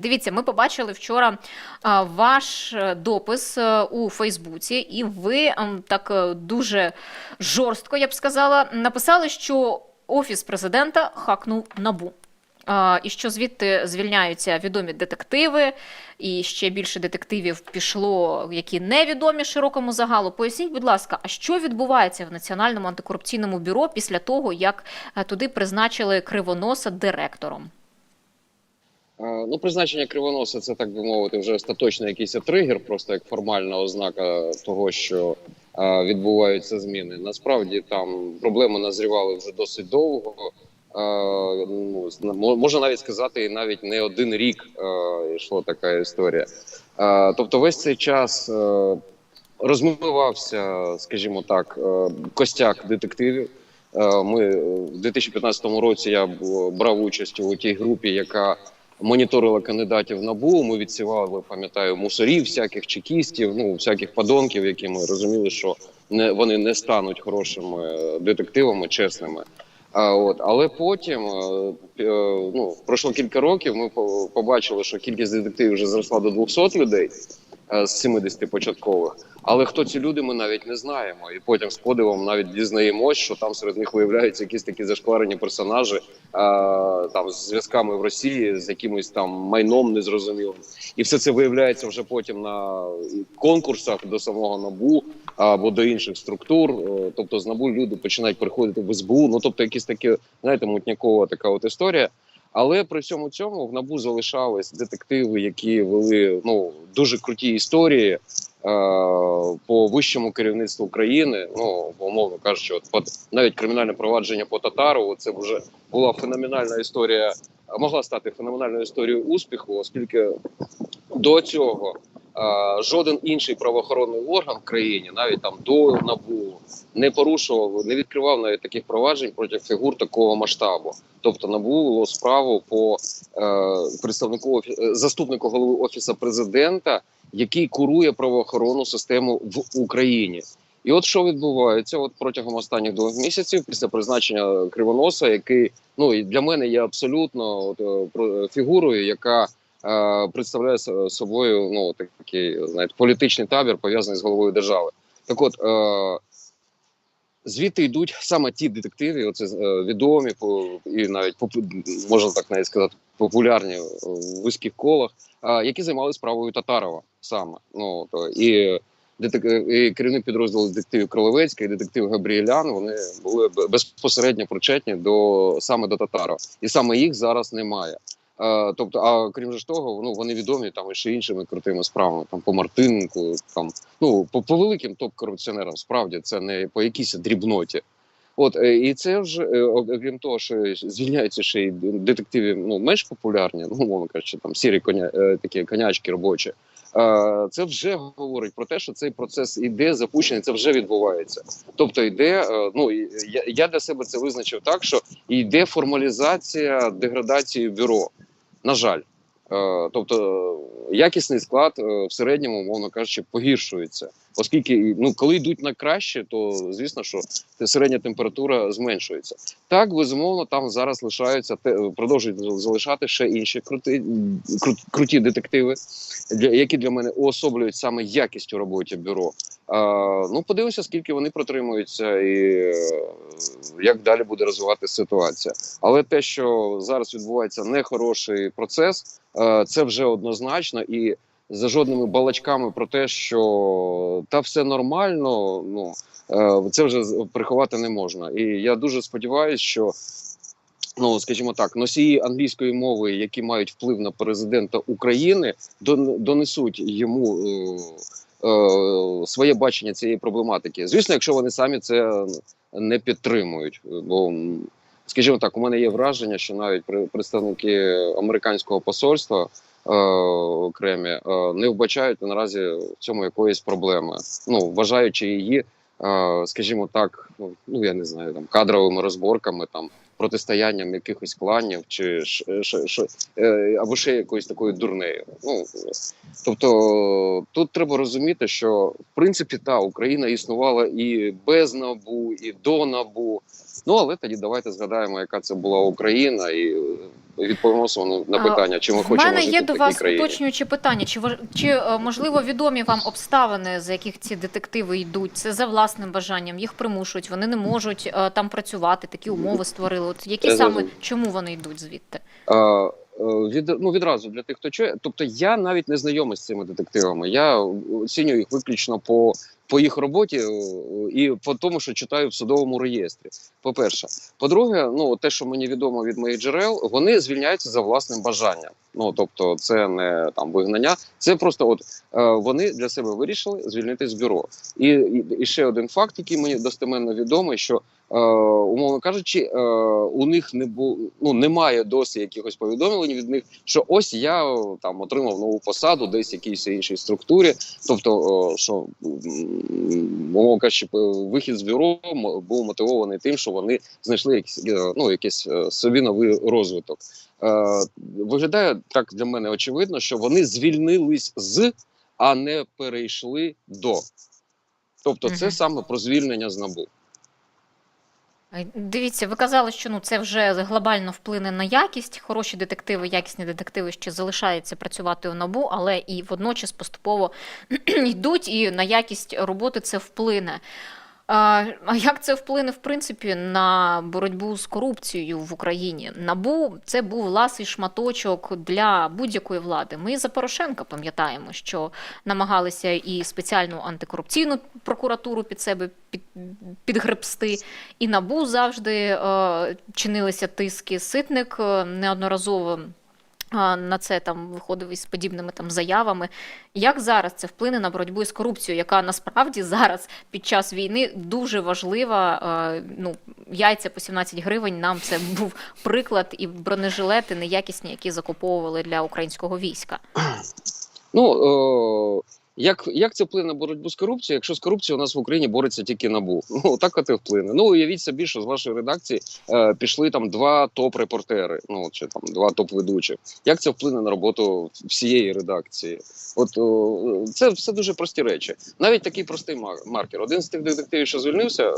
Дивіться, ми побачили вчора ваш е, допис е, у Фейсбуці, і ви ем, так е, дуже жорстко, я б сказала, написали, що офіс президента хакнув набу. І що звідти звільняються відомі детективи, і ще більше детективів пішло, які невідомі широкому загалу. Поясніть, будь ласка, а що відбувається в Національному антикорупційному бюро після того, як туди призначили кривоноса директором? Ну, призначення кривоноса це так би мовити, вже остаточний якийсь тригер, просто як формальна ознака того, що відбуваються зміни. Насправді там проблеми назрівали вже досить довго. Ну, можна навіть сказати, і навіть не один рік йшла така історія. Тобто, весь цей час е, розмивався, скажімо так, костяк детективів. Е, Ми в 2015 році я брав участь у тій групі, яка моніторила кандидатів НАБУ. Ми відсівали, пам'ятаю, мусорів, всяких чекістів, ну всяких подонків, які ми розуміли, що не вони не стануть хорошими е, детективами, чесними. А от але потім е, е, ну пройшло кілька років. Ми по- побачили, що кількість детективів вже зросла до 200 людей з 70 початкових. Але хто ці люди, ми навіть не знаємо. І потім з подивом навіть дізнаємось, що там серед них виявляються якісь такі зашкварені персонажі е, там з зв'язками в Росії, з якимось там майном незрозумілим. І все це виявляється вже потім на конкурсах до самого набу або до інших структур. Е, Тобто з набу люди починають приходити в СБУ. Ну тобто, якісь такі, знаєте, мутнякова така от історія. Але при всьому цьому в набу залишались детективи, які вели ну дуже круті історії е, по вищому керівництву країни. Ну умовно кажучи, от по навіть кримінальне провадження по татару. Це вже була феноменальна історія, могла стати феноменальною історією успіху, оскільки до цього е, жоден інший правоохоронний орган в країні, навіть там до набу, не порушував, не відкривав навіть таких проваджень проти фігур такого масштабу. Тобто набу було справу по е, представнику е, заступнику голови офісу президента, який курує правоохоронну систему в Україні. І от що відбувається, от протягом останніх двох місяців, після призначення кривоноса, який ну і для мене є абсолютно от, е, фігурою, яка е, представляє собою ну такий знаєте, політичний табір пов'язаний з головою держави. Так, от е, звідти йдуть саме ті детективи, оце е, відомі і навіть можна так навіть сказати, популярні в вузьких колах, які займалися справою Татарова саме. Ну то і і керівник підрозділу детективів Кролевецька і детектив Габріелян вони були безпосередньо причетні до саме до Татарова, і саме їх зараз немає. Тобто, а крім ж того, ну вони відомі там і ще іншими крутими справами, там по Мартинку, там ну по, по великим топ-корупціонерам, справді це не по якійсь дрібноті. От е, і це вже окрім того, що звільняються ще й детективи ну менш популярні, ну мовно кажучи, там сірі коня е, такі конячки робочі. Це вже говорить про те, що цей процес іде запущений, це вже відбувається. Тобто йде, е, ну я для себе це визначив так, що йде формалізація деградації бюро. На жаль, Е, тобто е, якісний склад е, в середньому, мовно кажучи, погіршується, оскільки ну коли йдуть на краще, то звісно, що середня температура зменшується. Так, безумовно, там зараз лишаються продовжують залишати ще інші круті, кру- круті детективи, для які для мене уособлюють саме якість у роботі бюро. А, ну, подивимося, скільки вони протримуються, і е, як далі буде розвиватися ситуація. Але те, що зараз відбувається нехороший процес, е, це вже однозначно і. За жодними балачками про те, що та все нормально, ну е, це вже приховати не можна. І я дуже сподіваюся, що ну скажімо так, носії англійської мови, які мають вплив на президента України, дон- донесуть йому е, е, своє бачення цієї проблематики. Звісно, якщо вони самі це не підтримують, бо скажімо так, у мене є враження, що навіть представники американського посольства. Е, Окремі е, не вбачають наразі в цьому якоїсь проблеми, ну вважаючи її, е, скажімо так, ну, ну я не знаю, там кадровими розборками, там протистоянням якихось кланів чи ш, ш, ш, е, або ще якоюсь такою дурнею. Ну тобто тут треба розуміти, що в принципі та Україна існувала і без набу, і до набу. Ну але тоді давайте згадаємо, яка це була Україна, і відповімо на- питання, чи ми В хочемо мене жити є до вас країні. уточнюючі питання. Чи чи е, можливо відомі вам обставини, за яких ці детективи йдуть? Це за власним бажанням, їх примушують, вони не можуть е, там працювати, такі умови створили. От які Я саме зрозумів. чому вони йдуть звідти? Е, е, Від, ну, відразу для тих, хто чує. Тобто я навіть не знайомий з цими детективами. Я оцінюю їх виключно по, по їх роботі е, і по тому, що читаю в судовому реєстрі. По-перше, по-друге, ну те, що мені відомо від моїх джерел, вони звільняються за власним бажанням. Ну тобто, це не там вигнання, це просто от е, вони для себе вирішили звільнити з бюро. І, і, і ще один факт, який мені достеменно відомий, що е, умовно кажучи, е, у них не бу, ну, немає досі якихось повідомлень від них, що ось я там отримав нову посаду, десь в якійсь іншій структурі. Тобто, о, що умовно кажучи, вихід з бюро був мотивований тим, що вони знайшли якийсь, е, ну, якийсь е, собі новий розвиток. Е, виглядає так для мене очевидно, що вони звільнились з, а не перейшли до. Тобто, це саме про звільнення з набу. Е, Дивіться, ви казали, що ну це вже глобально вплине на якість. Хороші детективи, якісні детективи ще залишаються працювати у набу, але і водночас поступово йдуть, і на якість роботи це вплине. А як це вплине в принципі на боротьбу з корупцією в Україні? Набу це був ласий шматочок для будь-якої влади. Ми за Порошенка пам'ятаємо, що намагалися і спеціальну антикорупційну прокуратуру під себе під, підгребсти, і набу завжди е, чинилися тиски. Ситник е, неодноразово. На це там виходив із подібними там заявами. Як зараз це вплине на боротьбу з корупцією, яка насправді зараз під час війни дуже важлива? Ну, яйця по 17 гривень. Нам це був приклад, і бронежилети неякісні, які закуповували для українського війська. Ну е, як, як це вплине на боротьбу з корупцією, якщо з корупцією у нас в Україні бореться тільки набу? Ну так от вплине. Ну уявіть собі, що з вашої редакції е, пішли там два топ-репортери, ну чи там два топ-ведучих. Як це вплине на роботу всієї редакції? От о, це все дуже прості речі. Навіть такий простий маркер. Один з тих детективів, що звільнився, е,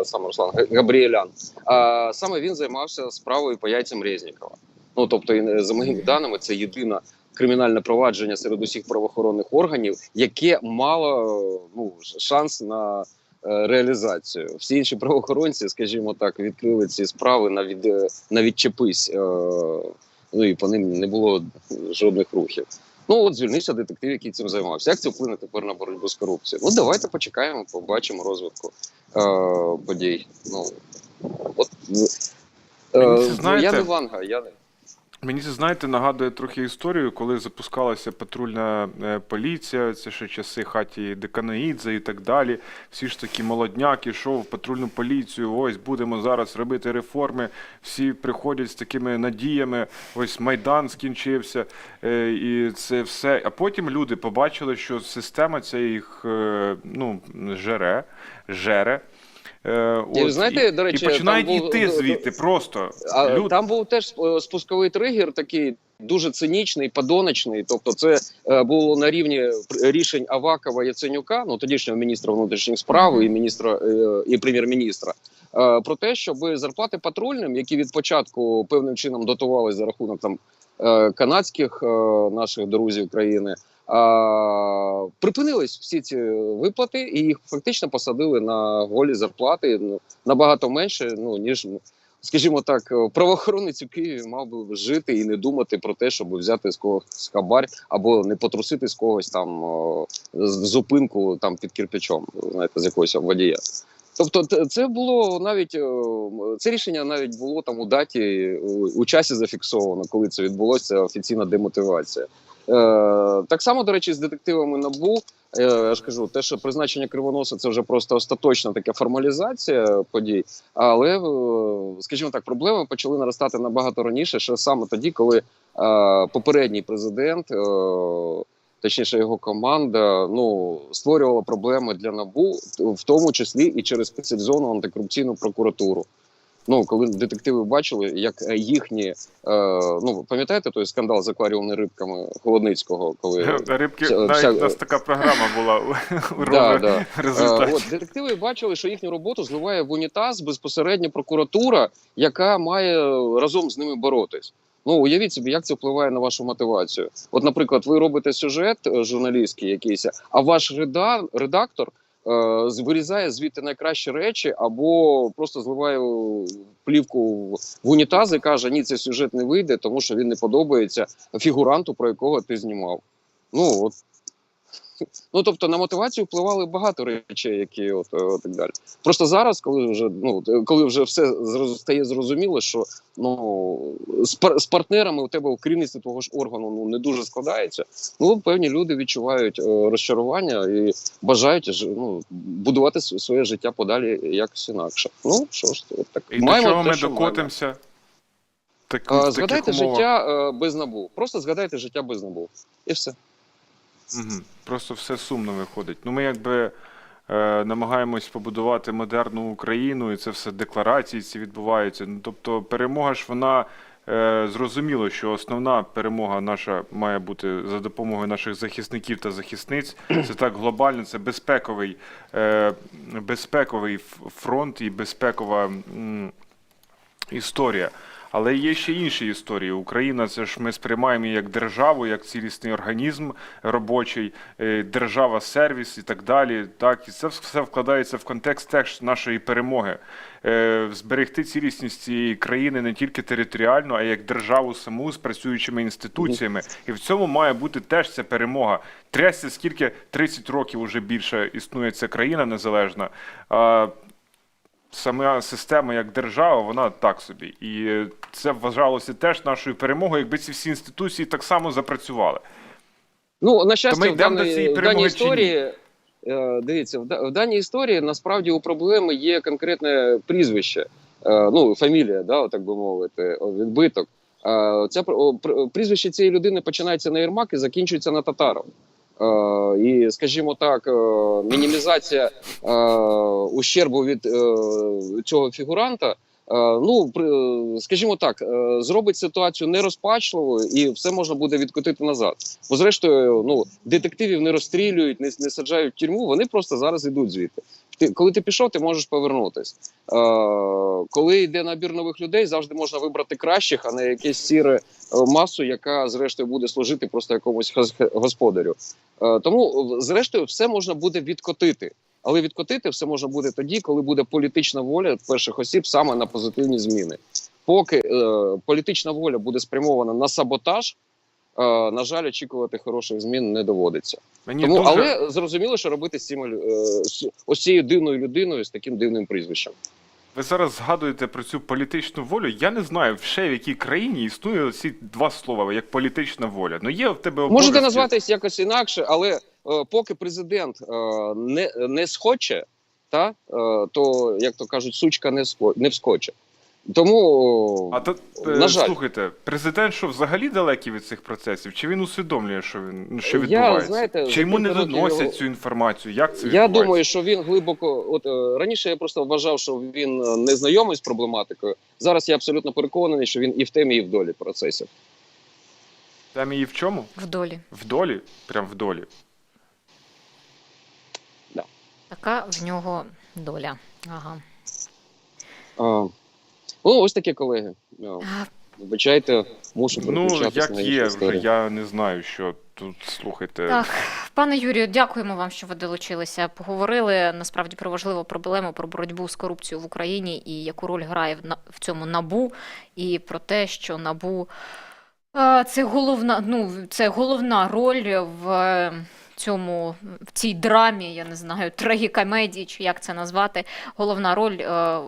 е, саме Руслан Га- Габріелян, а саме він займався справою по яйцям Резнікова. Ну тобто, е, за моїми даними, це єдина кримінальне провадження серед усіх правоохоронних органів, яке мало ну, шанс на е, реалізацію. Всі інші правоохоронці, скажімо так, відкрили ці справи на від на відчепись. е, Ну і по ним не було жодних рухів. Ну от звільнився детектив, який цим займався. Як це вплине тепер на боротьбу з корупцією? Ну давайте почекаємо, побачимо розвитку е, подій. Ну от е, ну, я не ванга, я не. Мені це, знаєте, нагадує трохи історію, коли запускалася патрульна е, поліція, це ще часи хаті Деканаїдзе і так далі. Всі ж такі молодняк ішов в патрульну поліцію. Ось будемо зараз робити реформи. Всі приходять з такими надіями. Ось Майдан скінчився, е, і це все. А потім люди побачили, що система ця їх е, ну, жере, жере. Е, І знаєте, і, до речі, і починають там був- іти звідти просто. А, Люд- Там був теж е, спусковий тригер, такий дуже цинічний, подоночний. Тобто, це е, було на рівні рішень Авакова Яценюка, ну тодішнього міністра внутрішніх справ і міністра е, і прем'єр-міністра. е, Про те, щоб зарплати патрульним, які від початку певним чином дотувалися за рахунок там е, канадських е, наших друзів країни, припинились всі ці виплати, і їх фактично посадили на голі зарплати ну, набагато менше, ну ніж скажімо так, правоохоронець у Києві мав би жити і не думати про те, щоб взяти з когось хабар або не потрусити з когось там з- зупинку там під кирпичом, знаєте, з якогось водія. Тобто, це було навіть це рішення навіть було там у даті у часі зафіксовано, коли це відбулося офіційна демотивація. Е, так само, до речі, з детективами набу. Е, я ж кажу, те, що призначення кривоноса це вже просто остаточна така формалізація подій. Але, е, скажімо так, проблеми почали наростати набагато раніше, ще саме тоді, коли попередній президент, точніше його команда, ну створювала проблеми для набу, в тому числі і через спеціалізовану антикорупційну прокуратуру. Ну, коли детективи бачили, як е, їхні, е, ну пам'ятаєте той скандал з акваріумними рибками Холодницького, коли Рибки, вся- вся- у нас така програма була у Да, да. результаті. Е, От детективи бачили, що їхню роботу зливає в унітаз безпосередньо прокуратура, яка має разом з ними боротись. Ну уявіть собі, як це впливає на вашу мотивацію. От, наприклад, ви робите сюжет е, журналістський якийсь, а ваш реда... редактор е, вирізає звідти найкращі речі, або просто зливає е, плівку в унітаз і каже: ні, цей сюжет не вийде, тому що він не подобається фігуранту, про якого ти знімав. Ну от. Ну, тобто на мотивацію впливали багато речей, які от, е, так далі. Просто зараз, коли вже ну е, коли вже все стає зрозуміло, що ну з, пар- з партнерами у тебе у керівництві твого ж органу ну не дуже складається. Ну певні люди відчувають е, розчарування і бажають ну, будувати своє життя подалі якось інакше. Ну що ж, от так І до чого те, ми докотимося? Так, маємо. згадайте життя е, без набу. Просто згадайте життя без набу. І все. Угу. Просто все сумно виходить. Ну, ми якби е, намагаємось побудувати модерну Україну, і це все декларації ці відбуваються. Ну, тобто, перемога ж вона е, зрозуміло, що основна перемога наша має бути за допомогою наших захисників та захисниць. Це так глобально, це безпековий, е, безпековий фронт і безпекова м, історія. Але є ще інші історії. Україна це ж ми сприймаємо як державу, як цілісний організм робочий, е, держава-сервіс і так далі. Так, і це все вкладається в контекст теж нашої перемоги. Е, Зберегти цілісність цієї країни не тільки територіально, а й як державу саму з працюючими інституціями. І в цьому має бути теж ця перемога. Трясся скільки 30 років уже більше існує ця країна незалежна. Сама система як держава, вона так собі. І це вважалося теж нашою перемогою, якби ці всі інституції так само запрацювали. Ну, на щастя, ми в, йдемо до даній, цієї в даній історії, е, дивіться, в, даній історії насправді у проблеми є конкретне прізвище, е, ну, фамілія, да, так би мовити, відбиток. Е, пр- прізвище цієї людини починається на Єрмак і закінчується на Татаров. Е, і, скажімо так, е, мінімізація е, ущербу від цього фігуранта. Ну, скажімо так, зробить ситуацію нерозпачливою і все можна буде відкотити назад. Бо зрештою, ну детективів не розстрілюють, не, не саджають в тюрму. Вони просто зараз йдуть звідти. Ти коли ти пішов, ти можеш повернутись. Е, коли йде набір нових людей, завжди можна вибрати кращих, а не якесь сіре е, масу, яка зрештою буде служити просто якомусь гос- господарю. Е, тому, е, зрештою, все можна буде відкотити. Але відкотити все можна буде тоді, коли буде політична воля перших осіб саме на позитивні зміни. Поки е, політична воля буде спрямована на саботаж, на жаль, очікувати хороших змін не доводиться. Мені Тому, дуже... але зрозуміло, що робити з цими лю- е, ось цією дивною людиною з таким дивним прізвищем. Ви зараз згадуєте про цю політичну волю. Я не знаю, ще в якій країні існує ці два слова, як політична воля. Ну є в тебе Можете назватись якось інакше, але е, поки президент е, не, не схоче, та, е, то, як то кажуть, сучка не, не вскоче. Тому А то На е, жаль. слухайте, президент що взагалі далекий від цих процесів? Чи він усвідомлює, що він що Я, відбувається? знаєте, Чи йому не доносять його- цю інформацію? Як це Я думаю, що він глибоко. От е, раніше я просто вважав, що він е, не знайомий з проблематикою. Зараз я абсолютно переконаний, що він і в темі, і в долі процесів. Там її в чому? В долі. В долі? Прям в долі. Така в нього доля. Ага. А, ну, ось такі колеги. Е, Вибачайте, мушу Ну, як на є, вже я не знаю, що тут слухайте. Так, пане Юрію, дякуємо вам, що ви долучилися. Поговорили насправді про важливу проблему про боротьбу з корупцією в Україні і яку роль грає в в цьому набу, і про те, що набу е, це головна, ну це головна роль в е, цьому в цій драмі, я не знаю, трагікомедії, чи як це назвати. Головна роль е,